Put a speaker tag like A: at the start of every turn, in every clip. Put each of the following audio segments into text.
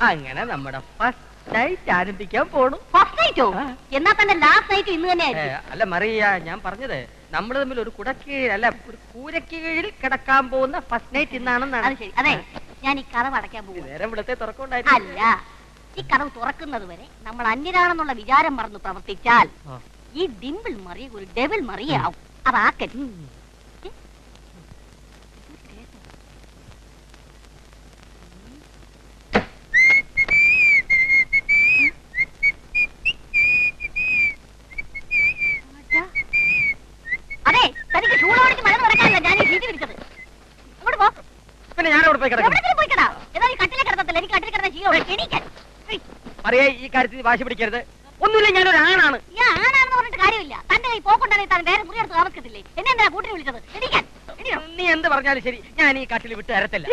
A: അങ്ങനെ നമ്മുടെ first night ആരംഭിക്കാൻ പോണു.
B: ഫസ്റ്റ് നൈറ്റോ. എന്നാ തന്നെ ലാസ്റ്റ് നൈറ്റ് ഇന്ന് തന്നെ
A: അല്ല മറിയ ഞാൻ പറഞ്ഞത് നമ്മൾ തമ്മിൽ ഒരു കുടക്കീഴ് അല്ല ഒരു കൂരക്കീഴിൽ കിടക്കാൻ പോകുന്ന ഫസ്റ്റ് നൈറ്റ്
B: അത്
A: ഇന്നാണെന്നാണ്
B: ശരി. അതെ ഞാൻ ഈ കഥ അടയ്ക്കാൻ പോകും
A: നേരം ഇവിടത്തെ തുറക്കണ്ടായിരുന്നു
B: അല്ല ഈ കഥവ് തുറക്കുന്നത് വരെ നമ്മൾ അന്യരാണെന്നുള്ള വിചാരം മറന്നു പ്രവർത്തിച്ചാൽ ഈ ഡിമ്പിൾ മറിയ ഒരു ഡെവിൾ മറിയാവും. അതാക്കരുത് അതെ തനിക്ക് ചൂടോടിച്ച് മഴ നടക്കാനല്ല ഞാൻ ഈ ചീട്ടി വിളിച്ചത് അങ്ങോട്ട് പോ
A: പിന്നെ ഞാൻ അവിടെ പോയി കിടക്കും
B: എവിടെങ്കിലും പോയി കിടാ എന്നാൽ ഈ കട്ടിലെ കിടത്തത്തില്ല എനിക്ക് കട്ടിലെ കിടന്ന ശീലം എണീക്കാൻ ഏയ്,
A: മറിയ ഈ കാര്യത്തിൽ വാശി പിടിക്കരുത്. ഒന്നുമില്ല ഞാനൊരു ആണാണ്.
B: ഞാൻ ആണാണെന്ന് പറഞ്ഞിട്ട് കാര്യമില്ല. തന്റെ കൈ പോക്കുണ്ടെങ്കിൽ താൻ വേറെ മുറി എടുത്ത് താമസിക്കത്തില്ലേ? എന്നെ എന്താ കൂട്ടിന് വിളിച്ചത്? എണീക്കാൻ.
A: നീ എന്ത് പറഞ്ഞാലും ശരി. ഞാൻ ഈ കാട്ടിൽ വിട്ട് തരത്തില്ല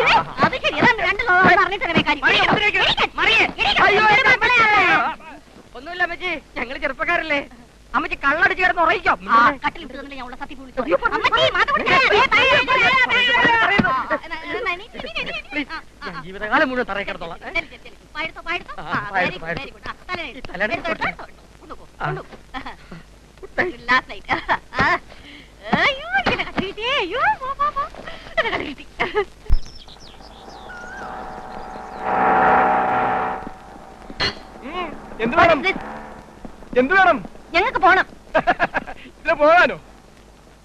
B: അത് ശരി. രണ്ട്.
A: ഒന്നുമില്ല അമ്മച്ചി. ഞങ്ങൾ ചെറുപ്പക്കാരല്ലേ. അമ്മച്ചി കള്ളടിച്ച് കിടന്ന് ഉറയിക്കോ
B: കട്ടിൽ ഞാൻ
A: ഞാൻ. ജീവിതകാലം മുഴുവൻ തറയിൽ കിടന്നോളാം.
C: എന്ത് വേണം? എന്ത് വേണം?
B: ഞങ്ങൾക്ക് പോണം.
C: ഇതിലെ പോകാനോ?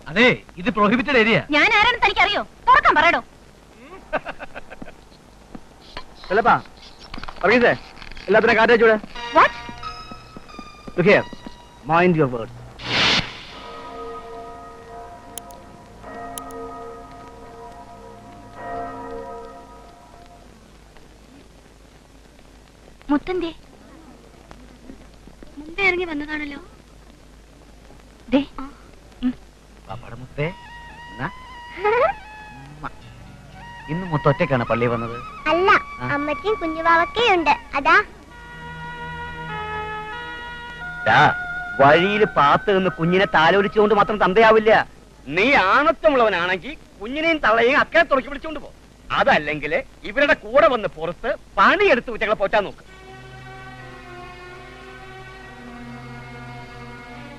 C: അതെ ഇത് പ്രോഹിബിറ്റഡ് ഏരിയ
B: ഞാൻ ആരാണെന്ന് തനിക്കറിയോ? തുറക്കാൻ പറയടോ.
C: പറയേ എല്ലാത്തിനെ കാറ്റൂടെ
B: വാട്ട്
C: മൈൻഡ് യുവർ വേർഡ്
B: മുത്തന്തേ മുമ്പേ ഇറങ്ങി വന്നതാണല്ലോ.
D: മുത്തേ. ഇന്ന് മുത്തൊറ്റക്കാണ് പള്ളി വന്നത്?
E: അമ്മയ്ക്കും കുഞ്ഞുവാവക്കയുണ്ട്. അതാ.
D: വഴിയിൽ പാത്ത് നിന്ന് കുഞ്ഞിനെ താലോലിച്ചുകൊണ്ട് മാത്രം തന്തയാവില്ല. നീ ആണത്തമുള്ളവനാണെങ്കിൽ കുഞ്ഞിനെയും തള്ളയെയും അക്കരെ തുറക്കി പിടിച്ചുകൊണ്ട് പോ. അതല്ലെങ്കിൽ ഇവരുടെ കൂടെ വന്ന് പുറത്ത് പണിയെടുത്ത് കുറ്റങ്ങളെ പോറ്റാൻ നോക്ക്.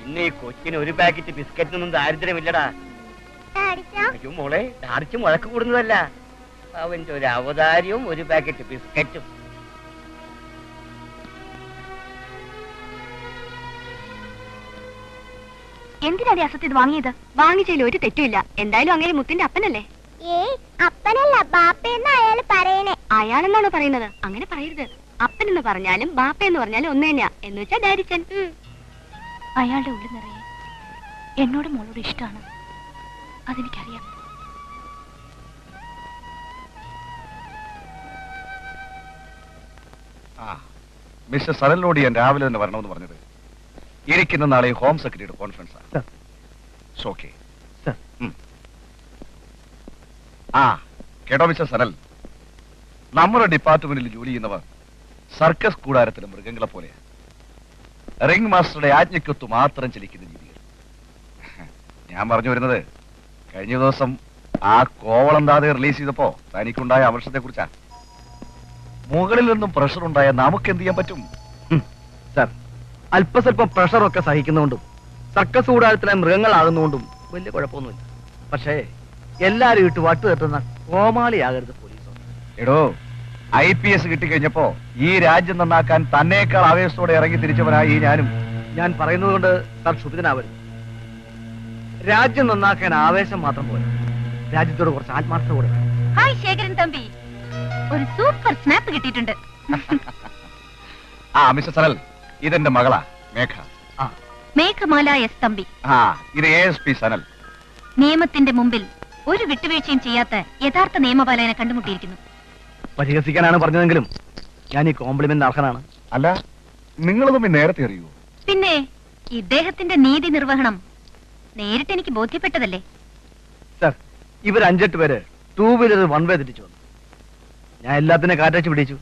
D: ഇന്ന് ഈ കൊച്ചിന് ഒരു പാക്കറ്റ് ബിസ്ക്കറ്റിനൊന്നും ദാരിദ്ര്യമില്ലടാ. അയ്യോ മോളെ ദാരിച്ചും വഴക്ക് കൂടുന്നതല്ല. അവന്റെ ഒരു അവതാരവും ഒരു പാക്കറ്റ് ബിസ്ക്കറ്റും
B: എന്തിനാണ് അസത്ത് ഇത് വാങ്ങിയത്? വാങ്ങിച്ചതിൽ ഒരു തെറ്റുമില്ല. എന്തായാലും അങ്ങനെ മുത്തിന്റെ അപ്പനല്ലേ?
E: ഏയ് അപ്പനല്ല ബാപ്പയെന്ന് അയാൾ പറയണേ.
B: അയാളെന്നാണോ പറയുന്നത്? അങ്ങനെ പറയരുത്. അപ്പൻ എന്ന് പറഞ്ഞാലും ബാപ്പ എന്ന് പറഞ്ഞാലും ഒന്ന് തന്നെയാ. എന്ന് വെച്ചാൽ ഡാരിച്ചൻ അയാളുടെ ഉള്ളിൽ നിറയെ എന്നോട് മോളോട് ഇഷ്ടമാണ്. അതെനിക്കറിയാം.
F: മിസ്റ്റർ സരലിനോട് ഞാൻ രാവിലെ തന്നെ വരണമെന്ന് പറഞ്ഞത്. ഇരിക്കുന്ന നാളെ ഹോം സെക്രട്ടറിയുടെ കോൺഫറൻസ്
C: Sir.
F: ഓക്കെ. ആ കേട്ടോ മിസ്റ്റർ സരൽ നമ്മുടെ ഡിപ്പാർട്ട്മെന്റിൽ ജോലി ചെയ്യുന്നവർ സർക്കസ് കൂടാരത്തിലെ മൃഗങ്ങളെ പോലെയാണ് റിംഗ് മാസ്റ്ററുടെ ആജ്ഞയ്ക്കൊത്തു മാത്രം ചലിക്കുന്ന ജീവികൾ ഞാൻ പറഞ്ഞു വരുന്നത് കഴിഞ്ഞ ദിവസം ആ കോവളം താതെ റിലീസ് ചെയ്തപ്പോ തനിക്കുണ്ടായ അമർഷത്തെ കുറിച്ചാ മുകളിൽ നിന്നും പ്രഷർ ഉണ്ടായാൽ നമുക്ക് എന്ത് ചെയ്യാൻ പറ്റും?
C: സർ അല്പസ്വല്പം പ്രഷറൊക്കെ സഹിക്കുന്നതുകൊണ്ടും സർക്കസ് കൂടാരത്തിലെ മൃഗങ്ങളാകുന്നതുകൊണ്ടും വലിയ കുഴപ്പമൊന്നുമില്ല. പക്ഷേ എല്ലാരും ഇട്ട് വട്ടു തട്ടുന്ന കോമാളിയാകരുത് പോലീസ്.
F: എടോ ഐ പി എസ് കിട്ടിക്കഴിഞ്ഞപ്പോ ഈ രാജ്യം നന്നാക്കാൻ തന്നേക്കാൾ ആവേശത്തോടെ ഇറങ്ങി തിരിച്ചവനായി ഞാനും.
C: ഞാൻ പറയുന്നത് കൊണ്ട് സാർ ക്ഷുഭിതനാവരുത്. രാജ്യം നന്നാക്കാൻ ആവേശം മാത്രം പോലെ രാജ്യത്തോട് കുറച്ച് ആത്മാർത്ഥത കൂടെ.
B: ഹായ് ശേഖരൻ. ഒരു സൂപ്പർ സ്നാപ്പ് കിട്ടിയിട്ടുണ്ട്.
F: ആ മിസ്റ്റർ സരൽ ഇതെന്റെ മകളാ മേഘ.
B: മേഘമാല എസ് തമ്പി
F: ആ ഇത് എ എസ് പി സനൽ.
B: നിയമത്തിന്റെ മുമ്പിൽ ഒരു വിട്ടുവീഴ്ചയും ചെയ്യാത്ത യഥാർത്ഥ നിയമപാലകനെ കണ്ടുമുട്ടിയിരിക്കുന്നു.
C: പരിഹസിക്കാനാണ് പറഞ്ഞതെങ്കിലും ഞാൻ ഈ കോംപ്ലിമെന്റ് അർഹനാണ്.
F: അല്ല നിങ്ങൾ തമ്മിൽ നേരത്തെ അറിയൂ?
B: പിന്നെ ഇദ്ദേഹത്തിന്റെ നീതി നിർവഹണം നേരിട്ട് എനിക്ക് ബോധ്യപ്പെട്ടതല്ലേ?
C: സർ ഇവർ അഞ്ചെട്ട് പേര് ടൂ വീലർ വൺ വേ തിരിച്ചു വന്നു. ഞാൻ എല്ലാത്തിനെ കാറ്റടിച്ച് പിടിച്ചു.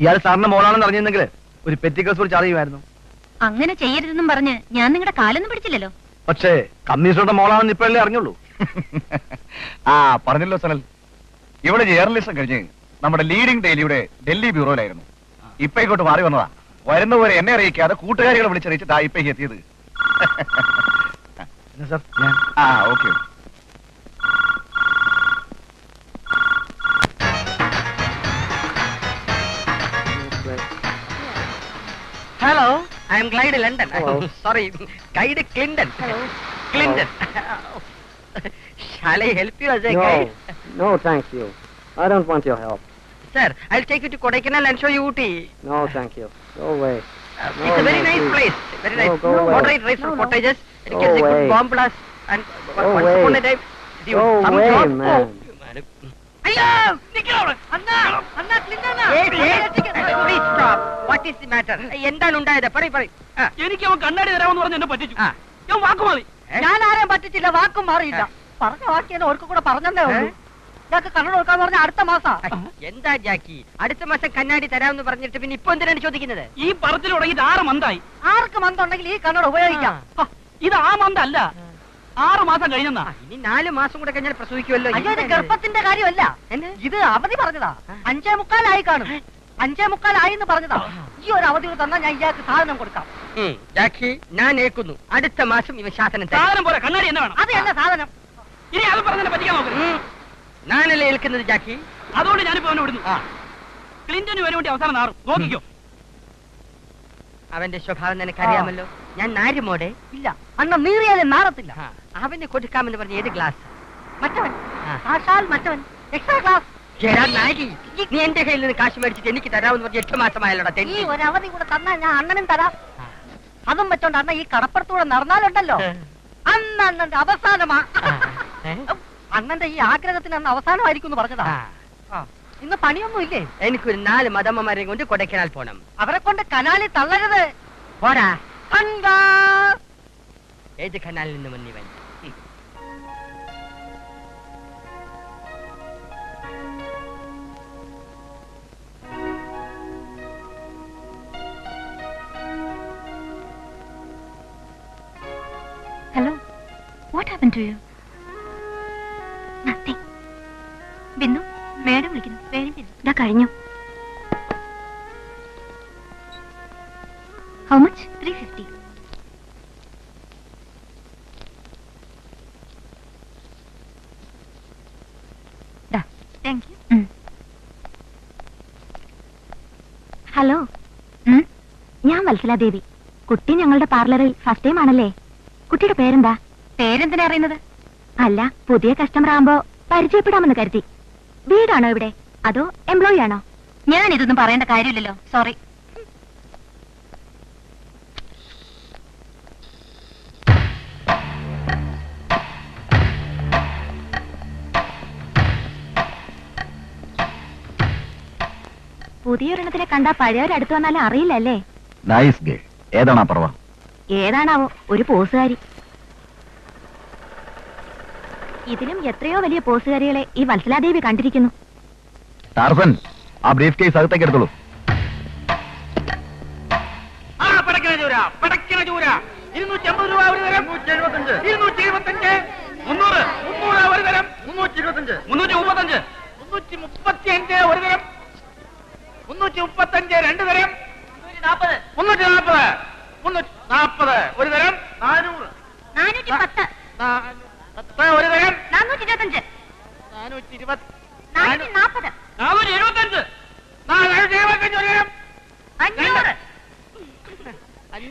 C: ഇയാൾ സാറിന്റെ മോളാണെന്ന് അറിഞ്ഞിരുന്നെങ്കിൽ ഒരു പെറ്റിക്കോസ് കുറിച്ച് അറിയുമായിരുന്നു.
B: അങ്ങനെ ചെയ്യരുതെന്നും പറഞ്ഞ് ഞാൻ നിങ്ങളുടെ കാലൊന്നും പിടിച്ചില്ലല്ലോ.
C: പക്ഷേ കമ്മീഷണറുടെ മോളാണെന്ന് ഇപ്പോഴല്ലേ അറിഞ്ഞുള്ളൂ.
F: ആ പറഞ്ഞല്ലോ സനൽ. ഇവിടെ ജേർണലിസം കഴിഞ്ഞ് നമ്മുടെ ലീഡിംഗ് ഡെയിലിയുടെ ഡൽഹി ബ്യൂറോയിലായിരുന്നു. ഇപ്പൊ ഇങ്ങോട്ട് മാറി വന്നതാ. വരുന്ന പോലെ എന്നെ അറിയിക്കാതെ കൂട്ടുകാരികളെ വിളിച്ചറിയിച്ചിട്ടാ ഇപ്പൊ എത്തിയത്.
C: എന്നാ സാർ
F: ആ okay.
A: Hello I am glide London sorry guide Clinton Clinton Shall I help you as a guide?
G: No, thank you. I don't want your help.
A: Sir, I'll take you to Kodaikanal and show you Ooty.
G: No, thank you. Go away.
A: Uh,
G: No,
A: it's a very
G: no,
A: nice
G: please.
A: place. Very
G: No,
A: nice.
G: go away.
A: Moderate rates for
G: No, no.
A: cottages. It
G: Go
A: gives a good bomb blast. And
G: Go
A: once upon
G: away.
A: a time, you
G: Go away,
A: job-
G: man.
A: Oh, എന്താണ് ഉണ്ടായത്? പറയും പറയും. ആ,
H: എനിക്ക് അവൻ കണ്ണാടി തരാമെന്ന് പറഞ്ഞ് എന്നെ പറ്റിച്ചു. ഞാൻ വാക്കു
A: മാറി.
I: ഞാൻ ആരെയും പറ്റിച്ചില്ല വാക്കും മാറിയില്ല. പറഞ്ഞ വാക്കിയാണ് ഓർക്ക് കൂടെ പറഞ്ഞേ ഉള്ളൂ? ഞങ്ങൾക്ക് കണ്ണട കൊടുക്കാന്ന് പറഞ്ഞ അടുത്ത മാസാ.
A: എന്താ ജാക്കി? അടുത്ത മാസം കണ്ണാടി തരാമെന്ന് പറഞ്ഞിട്ട് പിന്നെ ഇപ്പൊ എന്തിനാണ് ചോദിക്കുന്നത്?
H: ഈ പറത്തിൽ തുടങ്ങിയിട്ട് ആറ് മന്തായി.
I: ആർക്ക് മന്തുണ്ടെങ്കിൽ ഈ കണ്ണട ഉപയോഗിക്കാം.
H: ഇത് ആ മന്തല്ല ആറ് മാസം കഴിഞ്ഞെന്നാ?
A: ഇനി നാല് മാസം കൂടെ കഴിഞ്ഞാൽ പ്രസവിക്കുമല്ലോ.
I: അയ്യോ ഇത് ഗർഭത്തിന്റെ കാര്യമല്ല? ഇത് അവധി പറഞ്ഞതാ. അഞ്ചേ മുക്കാലായി കാണും. അഞ്ചേ മുക്കാലായി എന്ന് പറഞ്ഞതാ ഈ ഒരു അവധി തന്നാ ഞാൻ ഇയാൾക്ക് സാധനം കൊടുക്കാം.
A: ജാക്കി ഞാൻ ഏക്കുന്നു അടുത്ത മാസം ഇവ ശാസനം
H: സാധനം പോലെ കണ്ണാടി എന്നെ വേണം.
I: അത് എന്നെ സാധനം?
H: ഇനി അത് പറഞ്ഞെന്നെ പറ്റിക്കാൻ നോക്കരുത്.
A: ഉം. ഞാനല്ലേ ഏൽക്കുന്നത് ജാക്കി?
H: അതുകൊണ്ട് ഞാനിപ്പോ അവനെ വിടുന്നു. ക്ലിന്റന് വരെ വേണ്ടി അവസാനം നാറും. നോക്കിക്കോ
A: അവന്റെ സ്വഭാവം നിനക്കറിയാമല്ലോ? ഞാൻ നാരുമോടെ
I: ഇല്ല. അന്ന് നീറിയാലും നാറത്തില്ല.
A: അവന് കൊടുക്കാമെന്ന് പറഞ്ഞ ഏത് ഗ്ലാസ്?
I: മറ്റവൻ. മറ്റവൻ. എക്സ്ട്രാ ക്ലാസ്
A: നീ എന്റെ കയ്യിൽ നിന്ന് കാശ് മേടിച്ചിട്ട് എനിക്ക് തരാമെന്ന് പറഞ്ഞ എട്ട് മാസമായല്ലോടാ
I: നീ
A: ഒരവധി
I: ഒരു അവധി കൂടെ തന്നാ ഞാൻ അണ്ണനും തരാം. അതും വെച്ചോണ്ട് അണ്ണ ഈ കടപ്പുറത്തൂടെ നടന്നാലുണ്ടല്ലോ. അന്ന് അണ്ണന്റെ അവസാനമാ. അണ്ണന്റെ ഈ ആഗ്രഹത്തിന് അന്ന് അവസാനമായിരിക്കും എന്ന് പറഞ്ഞതാ. ഇന്ന് പണിയൊന്നും ഇല്ലേ
A: എനിക്കൊരു നാല് മദമ്മമാരെയും കൊണ്ട് കൊടക്കിനാൽ പോണം.
I: അവരെ കൊണ്ട് കനാലിൽ തള്ളരുത്.
A: പോരാ ഏത് കനാലിൽ നിന്ന് മുന്നിവൻ
J: ഹലോ വാട്ട് ഹാപ്പൻ ടു കഴിഞ്ഞു. How much three fifty hello ഞാൻ വത്സലാദേവി കുട്ടി ഞങ്ങളുടെ പാർലറിൽ ഫസ്റ്റ് ടൈം ആണല്ലേ? കുട്ടിയുടെ പേരെന്താ? പേരെന്തിനാ അറിയുന്നത്? അല്ല പുതിയ കസ്റ്റമർ ആകുമ്പോ പരിചയപ്പെടാമെന്ന് കരുതി. വീടാണോ ഇവിടെ? അതോ എംപ്ലോയി ആണോ? ഞാൻ ഇതൊന്നും പറയേണ്ട കാര്യമില്ലല്ലോ. സോറി പുതിയൊരെണ്ണത്തിനെ കണ്ടാ പഴയവരടുത്ത് വന്നാലും അറിയില്ലല്ലേ?
F: നൈസ് ഗേൾ ഏതാണ് ആ പറവ?
J: ഏതാണാവോ? ഒരു പോസുകാരി ഇതിലും എത്രയോ വലിയ പോസുകാരികളെ ഈ വത്സലാദേവി കണ്ടിരിക്കുന്നു.
F: ടാർസൻ ആ ബ്രീഫ് കേസ് അകത്തേക്ക് എടുത്തോളൂ.
H: ഒരു തരം. നാനൂറ്
J: നാനൂറ്റി പത്ത്
H: ഒരു തരം.
J: നാനൂറ്റി ഇരുപത്തഞ്ച്
H: നാനൂറ്റി ഇരുപത്തി
J: നാനൂറ്റി നാൽപ്പത്
H: നാനൂറ്റി എഴുപത്തഞ്ച്.
J: അഞ്ഞൂറ്.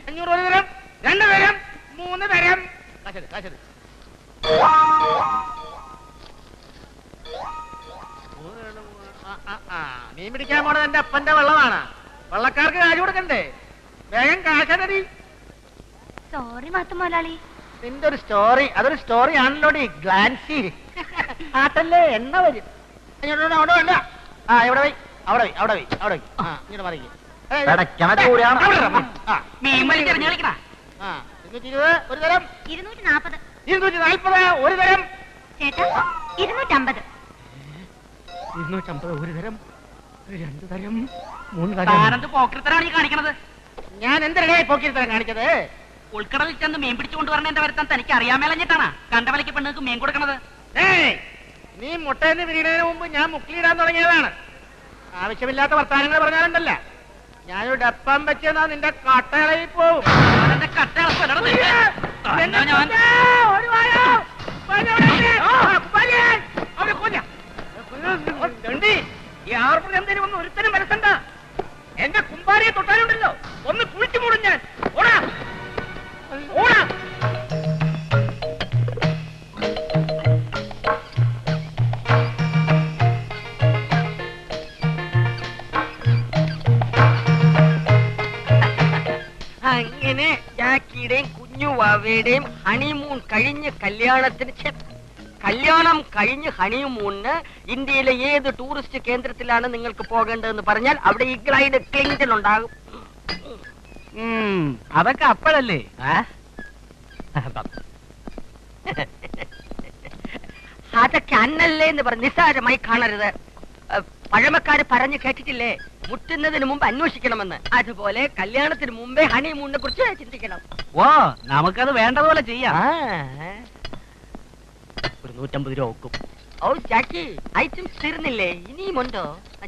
H: അഞ്ഞൂറ് ഒരു തരം. രണ്ട് തരം. മൂന്ന് തരം. ആ, ആ. മീൻ പിടിക്കാൻ പോണത് എന്റെ അപ്പന്റെ വെള്ളമാണ്. വെള്ളക്കാർക്ക് കാശ് കൊടുക്കണ്ടേ? വേഗം കാശനടി
J: സോറി മാത്രം മുതലാളി
H: നിന്റെ ഒരു സ്റ്റോറി അതൊരു സ്റ്റോറി ആണല്ലോ ഗ്ലാൻസി. ആട്ടല്ലേ എണ്ണ വരും. ഇങ്ങോട്ട് അവിടെ വേണ്ട. ആ അവിടെ വൈ അവിടെ വൈ അവിടെ വൈ ആ ഇങ്ങോട്ട് മറിക്ക് ഒരു തരം
J: ഇരുന്നൂറ്റി നാൽപ്പത്
H: ഇരുന്നൂറ്റി നാൽപ്പത് ഒരു തരം.
J: ചേട്ടാ ഇരുന്നൂറ്റമ്പത്.
H: ഇരുന്നൂറ്റമ്പത് ഒരു തരം. രണ്ട് തരം. മൂന്ന് തരം.
A: ഈ കാണിക്കണത്?
H: ഞാൻ എന്തരടേ പോക്കിരുത്തരം കാണിച്ചത്?
A: ഉൾക്കടലിൽ ചെന്ന് മീൻ പിടിച്ചുകൊണ്ടുവരണേന്റെ വരുത്താൻ തനിക്ക് അറിയാമേലഞ്ഞിട്ടാണ് കണ്ടവലയ്ക്ക് പെണ്ണുങ്ങൾക്ക് മീൻ കൊടുക്കണത്.
H: ഏയ് നീ മുട്ടയെന്ന് വിരിയണതിന് മുമ്പ് ഞാൻ മുക്കിലിടാൻ തുടങ്ങിയതാണ്. ആവശ്യമില്ലാത്ത വർത്താനങ്ങൾ പറഞ്ഞാലുണ്ടല്ല.
D: ഞാനൊരു ഡപ്പം വെച്ചെന്നാ നിന്റെ കട്ടളയിൽ പോവും.
A: എന്റെ വാവയുടെയും ഹണിമൂൺ കഴിഞ്ഞ് കല്യാണത്തിന് കല്യാണം കഴിഞ്ഞ് ഹണിമൂണിന് ഇന്ത്യയിലെ ഏത് ടൂറിസ്റ്റ് കേന്ദ്രത്തിലാണ് നിങ്ങൾക്ക് പോകേണ്ടതെന്ന് പറഞ്ഞാൽ അവിടെ ഈ ഗ്ലൈഡ് ക്ലിങ്ടൺ ഉണ്ടാകും.
D: അതൊക്കെ അപ്പോഴല്ലേ?
A: അതൊക്കെ അന്നല്ലേ എന്ന് പറഞ്ഞ് നിസ്സാരമായി കാണരുത്. പഴമക്കാര് പറഞ്ഞു കേട്ടിട്ടില്ലേ? മുട്ടുന്നതിന് മുമ്പ് അന്വേഷിക്കണമെന്ന്. അതുപോലെ കല്യാണത്തിന് മുമ്പേ ഹണിമൂണിനെ കുറിച്ച് ചിന്തിക്കണം.
D: ഓ നമുക്കത് വേണ്ടതുപോലെ ചെയ്യാം.
A: ഒരു നൂറ്റമ്പത് രൂപ ഒക്കും. ഓ ചാക്കി ഐറ്റംസ് തീർന്നില്ലേ? ഇനിയും ഉണ്ടോ?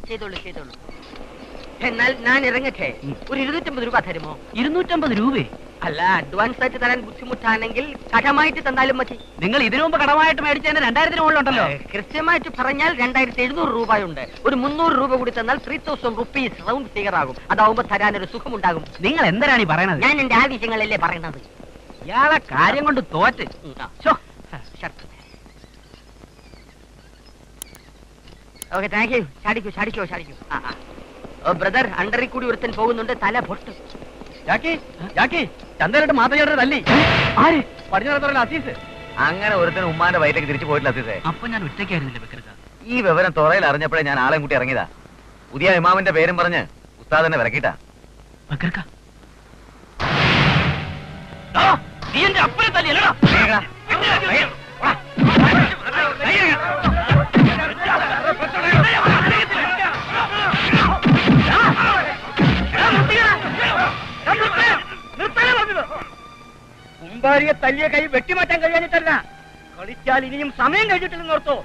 A: ചെയ്തോളൂ ചെയ്തോളൂ. എന്നാൽ ഞാൻ ഇറങ്ങട്ടെ. ഒരു ഇരുന്നൂറ്റമ്പത് രൂപ തരുമോ?
D: ഇരുന്നൂറ്റമ്പത് രൂപേ?
A: അല്ല അഡ്വാൻസ് ആയിട്ട് തരാൻ ബുദ്ധിമുട്ടാണെങ്കിൽ കടമായിട്ട് തന്നാലും മതി.
D: നിങ്ങൾ ഇതിനു മുമ്പ് കടമായിട്ട് മേടിച്ചതിന് രണ്ടായിരത്തിന് മുകളിലുണ്ടല്ലോ.
A: കൃത്യമായിട്ട് പറഞ്ഞാൽ രണ്ടായിരത്തി എഴുന്നൂറ് രൂപയുണ്ട്. ഒരു മുന്നൂറ് രൂപ കൂടി തന്നാൽ three thousand rupees round figure ആകും. അതാവുമ്പോ തരാൻ തരാനൊരു സുഖമുണ്ടാകും.
D: നിങ്ങൾ എന്തിനാണ് ഈ പറയണത്?
A: ഞാൻ എന്റെ ആവശ്യങ്ങളല്ലേ പറയുന്നത്
D: ഇയാളെ കാര്യം കൊണ്ട് തോറ്റ്.
A: ഓക്കെ താങ്ക് യു ചാടിക്കൂ ചാടിക്കോ ചാടിക്കൂ. ആ ബ്രദർ അണ്ടറിൽ കൂടി ഒരുത്തൻ പോകുന്നുണ്ട് തല പൊട്ട്.
C: ജാക്കി ജാക്കി. ചന്ദ്രനായിട്ട് മാത്രം തല്ലി. ആര്? പടിഞ്ഞാറത്തോടെ അസീസ്. അങ്ങനെ ഒരുത്തൻ ഉമ്മാന്റെ വയറ്റിലേക്ക് തിരിച്ചു പോയിട്ടില്ല അസീസേ.
D: അപ്പൊ ഞാൻ ഒറ്റയ്ക്കായിരുന്നില്ല ബക്കർക്ക
C: ഈ വിവരം തുറയിൽ അറിഞ്ഞപ്പോഴേ ഞാൻ ആളെ കൂട്ടി ഇറങ്ങിയതാ. പുതിയ ഇമാമിന്റെ പേരും പറഞ്ഞ് ഉസ്താദ് തന്നെ വിലക്കിട്ടാ
D: ബക്കർക്ക
A: നീ എന്റെ അപ്പനെ തല്ലിയല്ലടാ
D: കുമ്പാരിയെ തല്ലിയ കൈ വെട്ടിമാറ്റാൻ കഴിയാനിട്ടല്ല കളിച്ചാൽ ഇനിയും സമയം കഴിഞ്ഞിട്ടില്ലെന്ന് ഓർത്തോ.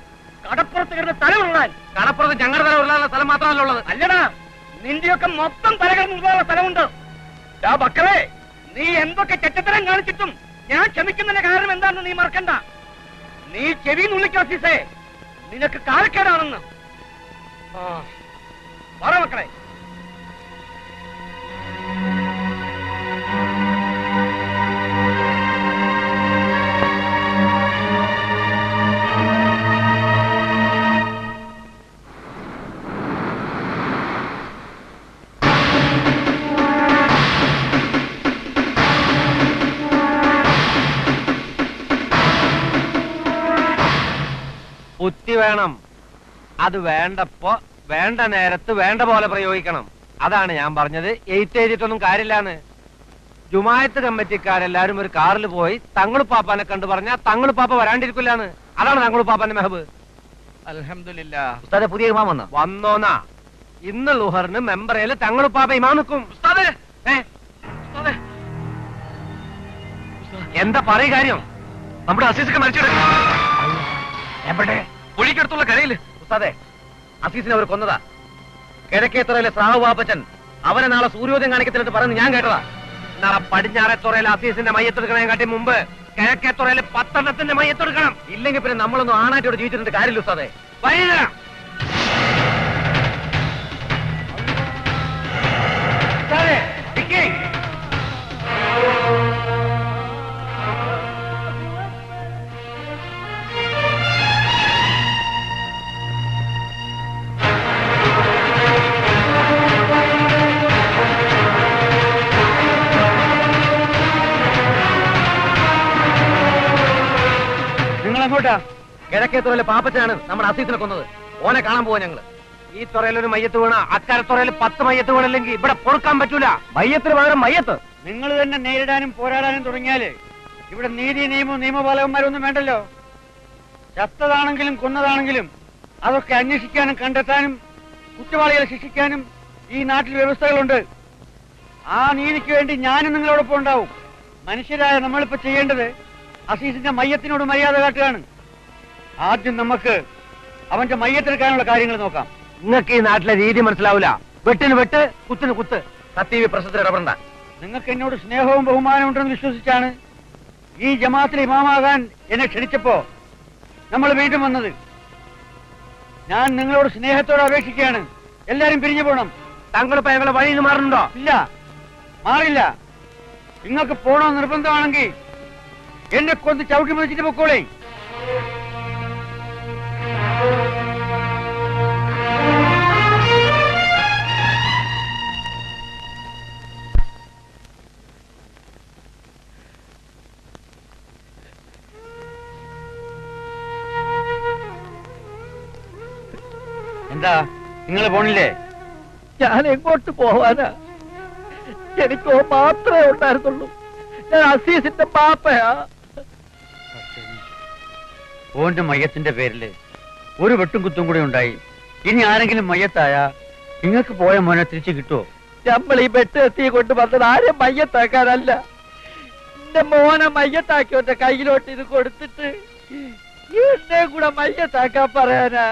D: കടപ്പുറത്ത് കിടന്ന് തല ഉള്ളാൻ
C: കടപ്പുറത്ത് ഞങ്ങളുടെ തല ഉള്ള സ്ഥലം മാത്രമല്ല ഉള്ളത്?
D: അല്ലടാ നിന്റെയൊക്കെ മൊത്തം തലകൾ മുഴുവനുള്ള സ്ഥലമുണ്ട്. ആ മക്കളെ നീ എന്തൊക്കെ ചെറ്റത്തരം കാണിച്ചിട്ടും ഞാൻ ക്ഷമിക്കുന്നതിന്റെ കാരണം എന്താണെന്ന് നീ മറക്കണ്ട. നീ ചെവി നുള്ളിക്കോ സീസേ നിനക്ക് കാലക്കേടാണെന്ന് പറ മക്കളെ.
K: അത് വേണ്ടപ്പോ വേണ്ട നേരത്ത് വേണ്ട പോലെ പ്രയോഗിക്കണം. അതാണ് ഞാൻ പറഞ്ഞത്. എയ്റ്റ് എഴുതിയിട്ടൊന്നും കാര്യമില്ലാന്ന്. ജുമായത്ത് കമ്മിറ്റിക്കാരെല്ലാരും ഒരു കാറിൽ പോയി തങ്ങളുപ്പാപ്പാനെ കണ്ടു പറഞ്ഞാൽ തങ്ങളുപ്പാപ്പ വരാണ്ടിരിക്കില്ലാന്ന്. അതാണ് തങ്ങളുപ്പാപ്പാന്റെ മെഹബ്.
D: അലഹമില്ല
C: ഉസ്താദെ പുതിയ ഇമാം വന്നോ?
K: വന്നോന്നാ. ഇന്ന് ലുഹറിന് മെമ്പറേൽ തങ്ങളുപ്പാപ്പ ഇമാം നിൽക്കും? എന്താ പറയ കാര്യം?
F: നമ്മുടെ അസീസൊക്കെ മരിച്ചു
C: എവിടെ?
F: പുഴിക്കടുത്തുള്ള കരയിൽ.
C: ഉസ്താദെ അസീസിനെ അവർ കൊന്നതാ. കിഴക്കേത്തറയിലെ സാഹുബാപ്പച്ചൻ അവനെ നാളെ സൂര്യോദയം കാണിക്കത്തില്ലെന്ന് പറയുന്നത് ഞാൻ കേട്ടതാ.
K: നാളെ പടിഞ്ഞാറേത്തുറയിലെ അസീസിന്റെ മയ്യത്തെടുക്കണേ കാട്ടി മുമ്പ് കിഴക്കേത്തുറയിലെ പത്തെണ്ണത്തിന്റെ മയ്യത്തെടുക്കണം.
C: ഇല്ലെങ്കിൽ പിന്നെ നമ്മളൊന്നും ആണാറ്റോട് ജീവിച്ചിട്ടുണ്ട് കാര്യമില്ല ഉസ്താദെ.
K: വഴിതരാം
C: എങ്ങോട്ടാ കിഴക്കേത്തുറയിലെ പാപ്പച്ചനാണ് നമ്മുടെ അസീസിനെ കൊന്നത്. ഓനെ കാണാൻ പോവാ ഞങ്ങൾ.
K: ഈ തുറയിൽ ഒരു മയ്യത്ത് വീണ അക്കരത്തുറയിൽ പത്ത് മയ്യത്ത് വീണല്ലെങ്കിൽ ഇവിടെ പൊറുക്കാൻ പറ്റൂല.
C: മയ്യത്തിന് പകരം മയ്യത്ത്.
D: നിങ്ങൾ തന്നെ നേരിടാനും പോരാടാനും തുടങ്ങിയാൽ ഇവിടെ നീതി നിയമവും നിയമപാലകന്മാരൊന്നും വേണ്ടല്ലോ. ചത്തതാണെങ്കിലും കൊന്നതാണെങ്കിലും അതൊക്കെ അന്വേഷിക്കാനും കണ്ടെത്താനും കുറ്റവാളികളെ ശിക്ഷിക്കാനും ഈ നാട്ടിൽ വ്യവസ്ഥകളുണ്ട്. ആ നീതിക്ക് വേണ്ടി ഞാനും നിങ്ങളോടൊപ്പം ഉണ്ടാവും. മനുഷ്യരായ നമ്മളിപ്പോ ചെയ്യേണ്ടത് അസീസിന്റെ മയ്യത്തിനോട് മര്യാദ കാട്ടുകയാണ്. ആദ്യം നമുക്ക് അവന്റെ മയ്യത്തെടുക്കാനുള്ള കാര്യങ്ങൾ നോക്കാം.
K: നിങ്ങൾക്ക് ഈ നാട്ടിലെ രീതി മനസ്സിലാവില്ല വെട്ടിന് വെട്ട് കുത്തിന് കുത്ത്.
L: സത്യവി പ്രശ്നത്തിൽ ഇടപെടണ്ട.
D: നിങ്ങൾക്ക് എന്നോട് സ്നേഹവും ബഹുമാനവും ഉണ്ടെന്ന് വിശ്വസിച്ചാണ് ഈ ജമാത്തിൽ ഇമാമാകാൻ എന്നെ ക്ഷണിച്ചപ്പോ നമ്മൾ വീണ്ടും വന്നത്. ഞാൻ നിങ്ങളോട് സ്നേഹത്തോടെ അപേക്ഷിക്കുകയാണ്. എല്ലാരും പിരിഞ്ഞു പോകണം
K: താങ്കളിപ്പോ ഞങ്ങളെ വഴിയിൽ മാറുന്നുണ്ടോ?
D: ഇല്ല. മാറില്ല. നിങ്ങൾക്ക് പോണോ നിർബന്ധമാണെങ്കിൽ എന്നെ കൊന്ന് ചവിട്ടി മതിച്ചിട്ട് പൊക്കോളേ. എന്താ? നിങ്ങൾ പോണില്ലേ?
L: ഞാൻ എങ്ങോട്ട് പോവാനാ? എനിക്കോ മാത്രമേ ഉണ്ടായിരുന്നുള്ളൂ. ഞാൻ അസീസിന്റെ പാപ്പയാ.
D: ഓന്റെ മയ്യത്തിന്റെ പേരിൽ ഒരു വെട്ടും കുത്തും കൂടി ഉണ്ടായി. ഇനി ആരെങ്കിലും മയ്യത്തായ നിങ്ങൾക്ക് പോയ മോനെ തിരിച്ചു കിട്ടുമോ
L: നമ്മൾ ഈ വെട്ട് എത്തി കൊണ്ട് വന്നത് ആരെയും മയ്യത്താക്കാനല്ല. എന്റെ മോനെ മയ്യത്താക്കി എന്റെ കയ്യിലോട്ട് ഇത് കൊടുത്തിട്ട് എന്നെ കൂടെ മയ്യത്താക്കാൻ പറയാനാ.